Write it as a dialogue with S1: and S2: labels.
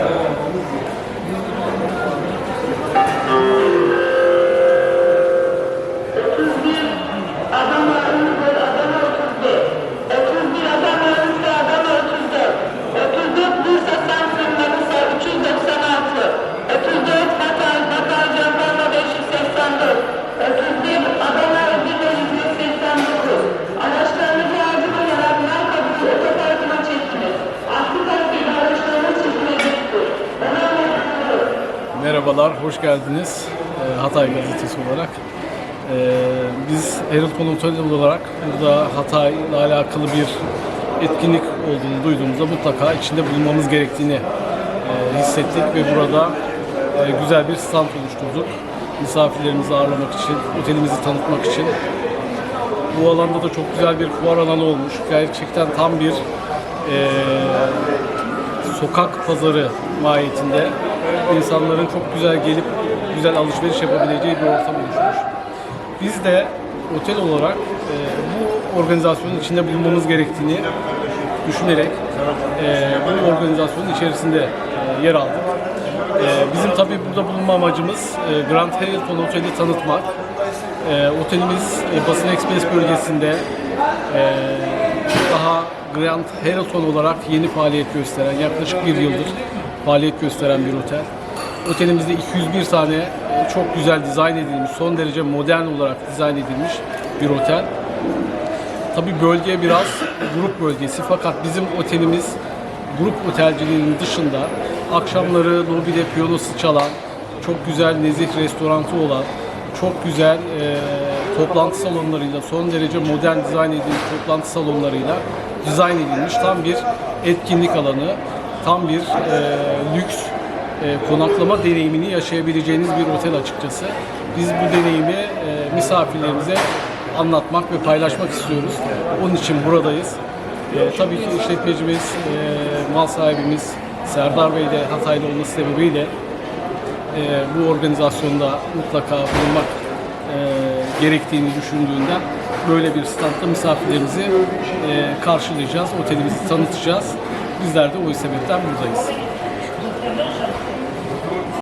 S1: Thank you.
S2: Merhabalar, hoş geldiniz Ee, Hatay Gazetesi olarak. Ee, Biz Herald Otel olarak burada Hatay'la alakalı bir etkinlik olduğunu duyduğumuzda mutlaka içinde bulunmamız gerektiğini e, hissettik ve burada e, güzel bir stand oluşturduk. Misafirlerimizi ağırlamak için, otelimizi tanıtmak için. Bu alanda da çok güzel bir fuar alanı olmuş. Gerçekten tam bir e, sokak pazarı mahiyetinde insanların çok güzel gelip güzel alışveriş yapabileceği bir ortam oluşmuş. Biz de otel olarak e, bu organizasyonun içinde bulunmamız gerektiğini düşünerek e, bu organizasyonun içerisinde e, yer aldık. E, bizim tabii burada bulunma amacımız e, Grand Hilton Oteli tanıtmak. E, otelimiz e, Basın Ekspres bölgesinde e, daha Grand Hilton olarak yeni faaliyet gösteren, yaklaşık bir yıldır faaliyet gösteren bir otel. Otelimizde 201 tane e, çok güzel dizayn edilmiş, son derece modern olarak dizayn edilmiş bir otel. Tabii bölge biraz grup bölgesi fakat bizim otelimiz grup otelciliğinin dışında akşamları lobide piyanosu çalan, çok güzel nezih restoranı olan, çok güzel e, toplantı salonlarıyla, son derece modern dizayn edilmiş toplantı salonlarıyla dizayn edilmiş tam bir etkinlik alanı, tam bir e, lüks konaklama deneyimini yaşayabileceğiniz bir otel açıkçası. Biz bu deneyimi e, misafirlerimize anlatmak ve paylaşmak istiyoruz. Onun için buradayız. E, tabii ki işletmecimiz, e, mal sahibimiz Serdar Bey de Hataylı olması sebebiyle e, bu organizasyonda mutlaka bulunmak e, gerektiğini düşündüğünden böyle bir standta misafirlerimizi e, karşılayacağız, otelimizi tanıtacağız. Bizler de o sebepten buradayız. Eu não já.